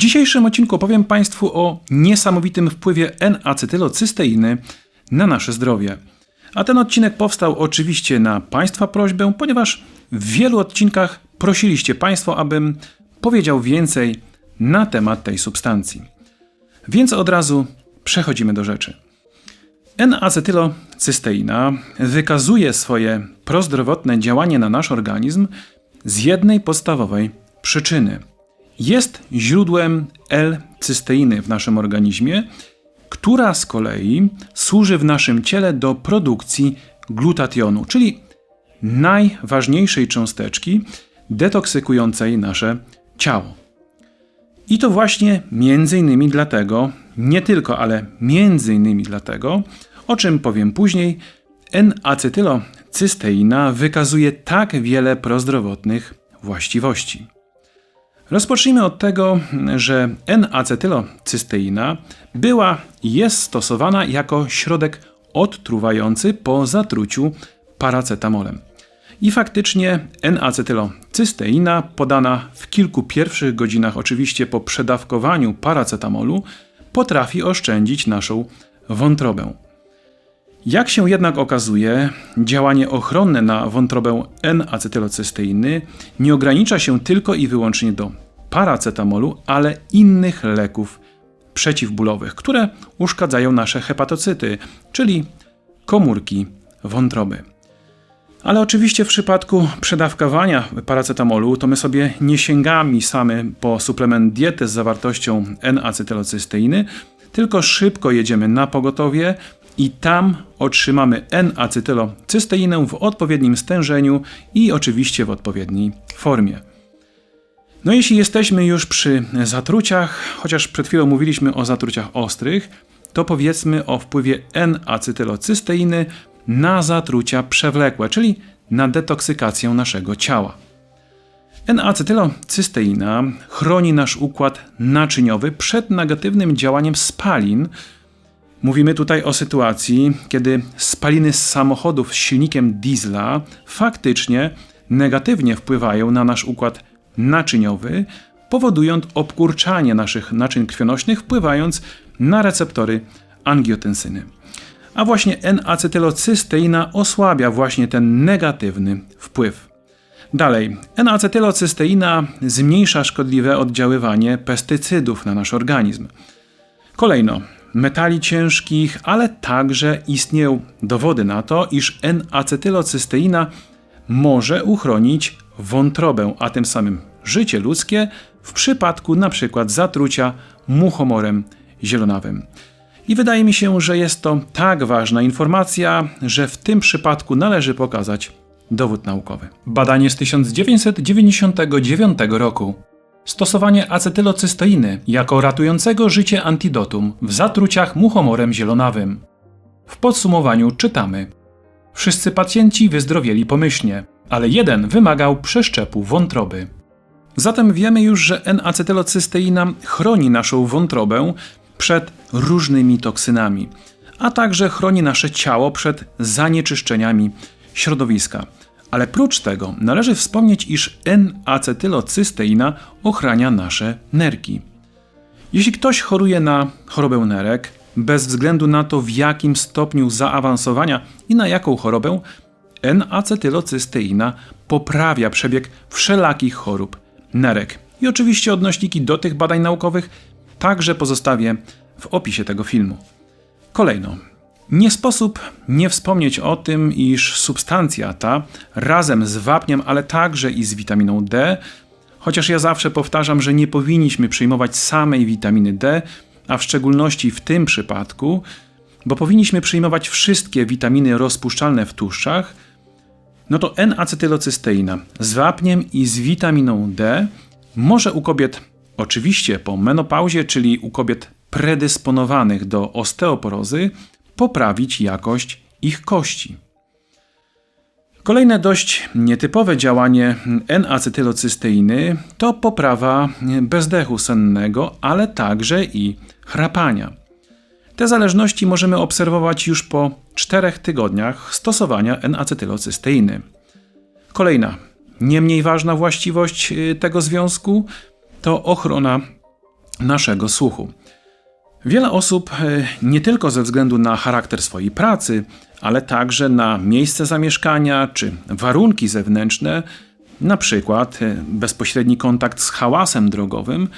dzisiejszym odcinku opowiem Państwu o niesamowitym wpływie N-acetylocysteiny na nasze zdrowie. A ten odcinek powstał oczywiście na Państwa prośbę, ponieważ w wielu odcinkach prosiliście Państwo, abym powiedział więcej na temat tej substancji. Więc od razu przechodzimy do rzeczy. N-acetylocysteina wykazuje swoje prozdrowotne działanie na nasz organizm z jednej podstawowej przyczyny. Jest źródłem L-cysteiny w naszym organizmie, która z kolei służy w naszym ciele do produkcji glutationu, czyli najważniejszej cząsteczki detoksykującej nasze ciało. I to właśnie między innymi dlatego, nie tylko, ale między innymi dlatego, o czym powiem później, N-acetylocysteina wykazuje tak wiele prozdrowotnych właściwości. Rozpocznijmy od tego, że N-acetylocysteina była i jest stosowana jako środek odtruwający po zatruciu paracetamolem. I faktycznie N-acetylocysteina podana w kilku pierwszych godzinach, oczywiście po przedawkowaniu paracetamolu, potrafi oszczędzić naszą wątrobę. Jak się jednak okazuje, działanie ochronne na wątrobę N-acetylocysteiny nie ogranicza się tylko i wyłącznie do paracetamolu, ale innych leków przeciwbólowych, które uszkadzają nasze hepatocyty, czyli komórki wątroby. Ale oczywiście w przypadku przedawkowania paracetamolu to my sobie nie sięgamy same po suplement diety z zawartością N-acetylocysteiny, tylko szybko jedziemy na pogotowie i tam otrzymamy N-acetylocysteinę w odpowiednim stężeniu i oczywiście w odpowiedniej formie. No jeśli jesteśmy już przy zatruciach, chociaż przed chwilą mówiliśmy o zatruciach ostrych, to powiedzmy o wpływie N-acetylocysteiny na zatrucia przewlekłe, czyli na detoksykację naszego ciała. N-acetylocysteina chroni nasz układ naczyniowy przed negatywnym działaniem spalin. Mówimy tutaj o sytuacji, kiedy spaliny z samochodów z silnikiem diesla faktycznie negatywnie wpływają na nasz układ naczyniowy, powodując obkurczanie naszych naczyń krwionośnych, wpływając na receptory angiotensyny. A właśnie N-acetylocysteina osłabia właśnie ten negatywny wpływ. Dalej, N-acetylocysteina zmniejsza szkodliwe oddziaływanie pestycydów na nasz organizm. Kolejno, metali ciężkich, ale także istnieją dowody na to, iż N-acetylocysteina może uchronić wątrobę, a tym samym życie ludzkie w przypadku np. zatrucia muchomorem zielonawym. I wydaje mi się, że jest to tak ważna informacja, że w tym przypadku należy pokazać dowód naukowy. Badanie z 1999 roku. Stosowanie acetylocysteiny jako ratującego życie antidotum w zatruciach muchomorem zielonawym. W podsumowaniu czytamy: Wszyscy pacjenci wyzdrowieli pomyślnie, ale jeden wymagał przeszczepu wątroby. Zatem wiemy już, że N-acetylocysteina chroni naszą wątrobę przed różnymi toksynami, a także chroni nasze ciało przed zanieczyszczeniami środowiska. Ale prócz tego należy wspomnieć, iż N-acetylocysteina ochrania nasze nerki. Jeśli ktoś choruje na chorobę nerek, bez względu na to w jakim stopniu zaawansowania i na jaką chorobę, N-acetylocysteina poprawia przebieg wszelakich chorób nerek. I oczywiście odnośniki do tych badań naukowych także pozostawię w opisie tego filmu. Kolejno. Nie sposób nie wspomnieć o tym, iż substancja ta razem z wapniem, ale także i z witaminą D, chociaż ja zawsze powtarzam, że nie powinniśmy przyjmować samej witaminy D, a w szczególności w tym przypadku, bo powinniśmy przyjmować wszystkie witaminy rozpuszczalne w tłuszczach, no to N-acetylocysteina z wapniem i z witaminą D może u kobiet, oczywiście po menopauzie, czyli u kobiet predysponowanych do osteoporozy, poprawić jakość ich kości. Kolejne dość nietypowe działanie N-acetylocysteiny to poprawa bezdechu sennego, ale także i chrapania. Te zależności możemy obserwować już po czterech tygodniach stosowania N-acetylocysteiny. Kolejna, nie mniej ważna właściwość y, tego związku to ochrona naszego słuchu. Wiele osób e, nie tylko ze względu na charakter swojej pracy, ale także na miejsce zamieszkania czy warunki zewnętrzne, na przykład e, bezpośredni kontakt z hałasem drogowym,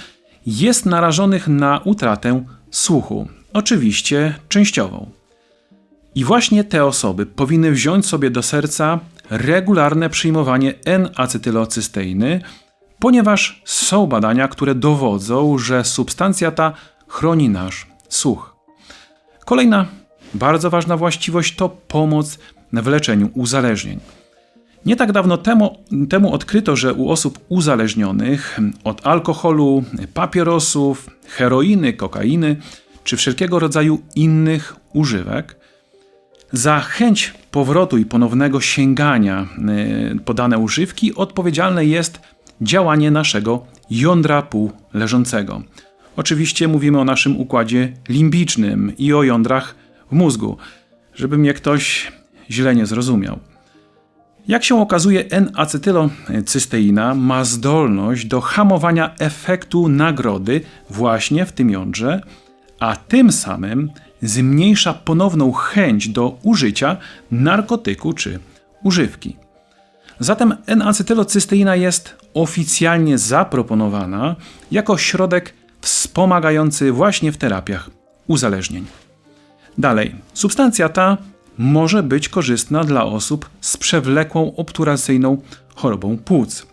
jest narażonych na utratę słuchu, oczywiście częściową. I właśnie te osoby powinny wziąć sobie do serca regularne przyjmowanie N-acetylocysteiny, ponieważ są badania, które dowodzą, że substancja ta chroni nasz słuch. Kolejna bardzo ważna właściwość to pomoc w leczeniu uzależnień. Nie tak dawno temu, temu odkryto, że u osób uzależnionych od alkoholu, papierosów, heroiny, kokainy czy wszelkiego rodzaju innych używek, za chęć powrotu i ponownego sięgania y, po dane używki odpowiedzialne jest działanie naszego jądra półleżącego. Oczywiście mówimy o naszym układzie limbicznym i o jądrach w mózgu, żeby mnie ktoś źle nie zrozumiał. Jak się okazuje, N-acetylocysteina ma zdolność do hamowania efektu nagrody właśnie w tym jądrze, a tym samym zmniejsza ponowną chęć do użycia narkotyku czy używki. Zatem N-acetylocysteina jest oficjalnie zaproponowana jako środek wspomagający właśnie w terapiach uzależnień. Dalej, substancja ta może być korzystna dla osób z przewlekłą obturacyjną chorobą płuc.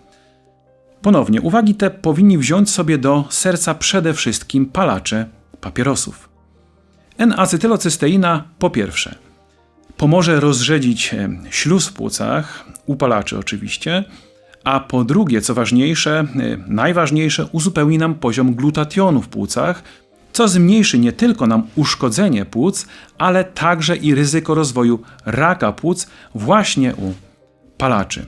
Ponownie, uwagi te powinni wziąć sobie do serca przede wszystkim palacze papierosów. N-acetylocysteina po pierwsze pomoże rozrzedzić e, śluz w płucach, upalaczy oczywiście, a po drugie, co ważniejsze, e, najważniejsze, uzupełni nam poziom glutationu w płucach, co zmniejszy nie tylko nam uszkodzenie płuc, ale także i ryzyko rozwoju raka płuc właśnie u palaczy.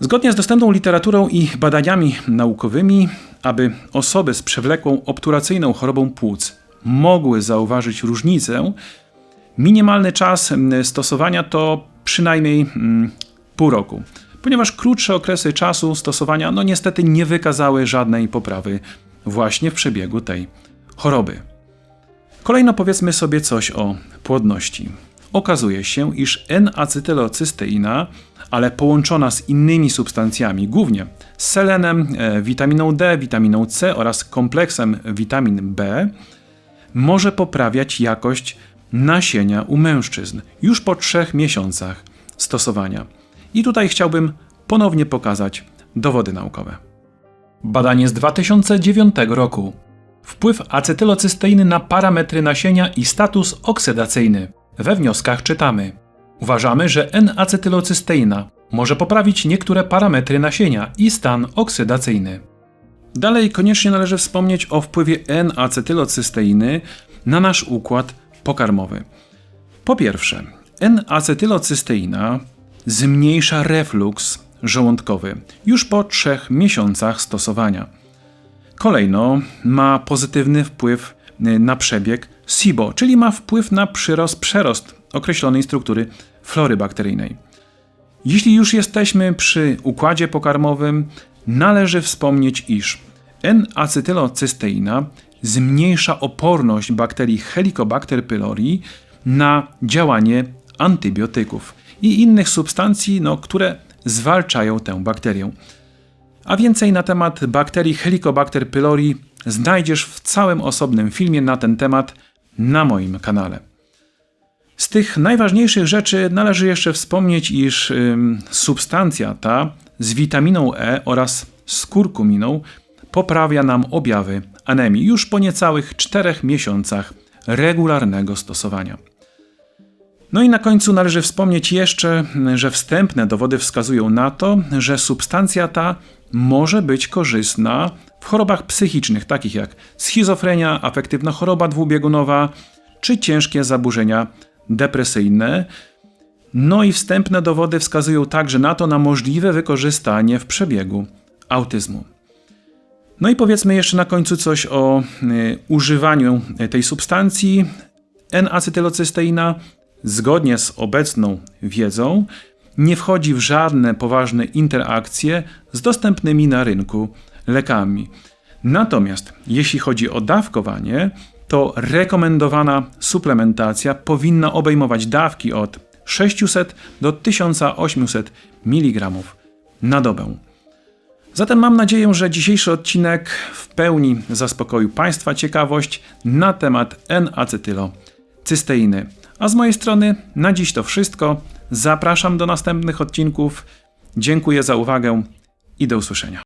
Zgodnie z dostępną literaturą i badaniami naukowymi, aby osoby z przewlekłą obturacyjną chorobą płuc mogły zauważyć różnicę, minimalny czas stosowania to przynajmniej mm, pół roku, ponieważ krótsze okresy czasu stosowania no niestety nie wykazały żadnej poprawy właśnie w przebiegu tej choroby. Kolejno powiedzmy sobie coś o płodności. Okazuje się, iż N-acetylocysteina, ale połączona z innymi substancjami, głównie z selenem, e, witaminą D, witaminą C oraz kompleksem witamin B, może poprawiać jakość nasienia u mężczyzn już po trzech miesiącach stosowania. I tutaj chciałbym ponownie pokazać dowody naukowe. Badanie z 2009 roku. Wpływ acetylocysteiny na parametry nasienia i status oksydacyjny. We wnioskach czytamy: Uważamy, że N-acetylocysteina może poprawić niektóre parametry nasienia i stan oksydacyjny. Dalej koniecznie należy wspomnieć o wpływie N-acetylocysteiny na nasz układ pokarmowy. Po pierwsze, N-acetylocysteina zmniejsza refluks żołądkowy już po trzech miesiącach stosowania. Kolejno ma pozytywny wpływ y, na przebieg SIBO, czyli ma wpływ na przyrost, przerost określonej struktury flory bakteryjnej. Jeśli już jesteśmy przy układzie pokarmowym, należy wspomnieć, iż N-acetylocysteina zmniejsza oporność bakterii Helicobacter pylori na działanie antybiotyków i innych substancji, no, które zwalczają tę bakterię. A więcej na temat bakterii Helicobacter pylori znajdziesz w całym osobnym filmie na ten temat na moim kanale. Z tych najważniejszych rzeczy należy jeszcze wspomnieć, iż ym, substancja ta z witaminą E oraz z kurkuminą poprawia nam objawy anemii już po niecałych 4 miesiącach regularnego stosowania. No i na końcu należy wspomnieć jeszcze, że wstępne dowody wskazują na to, że substancja ta może być korzystna w chorobach psychicznych, takich jak schizofrenia, afektywna choroba dwubiegunowa czy ciężkie zaburzenia depresyjne. No i wstępne dowody wskazują także na to na możliwe wykorzystanie w przebiegu autyzmu. No i powiedzmy jeszcze na końcu coś o y, używaniu tej substancji N-acetylocysteina zgodnie z obecną wiedzą, nie wchodzi w żadne poważne interakcje z dostępnymi na rynku lekami. Natomiast jeśli chodzi o dawkowanie, to rekomendowana suplementacja powinna obejmować dawki od 600 do 1800 mg na dobę. Zatem mam nadzieję, że dzisiejszy odcinek w pełni zaspokoił Państwa ciekawość na temat N-acetylocysteiny. A z mojej strony na dziś to wszystko. Zapraszam do następnych odcinków. Dziękuję za uwagę i do usłyszenia.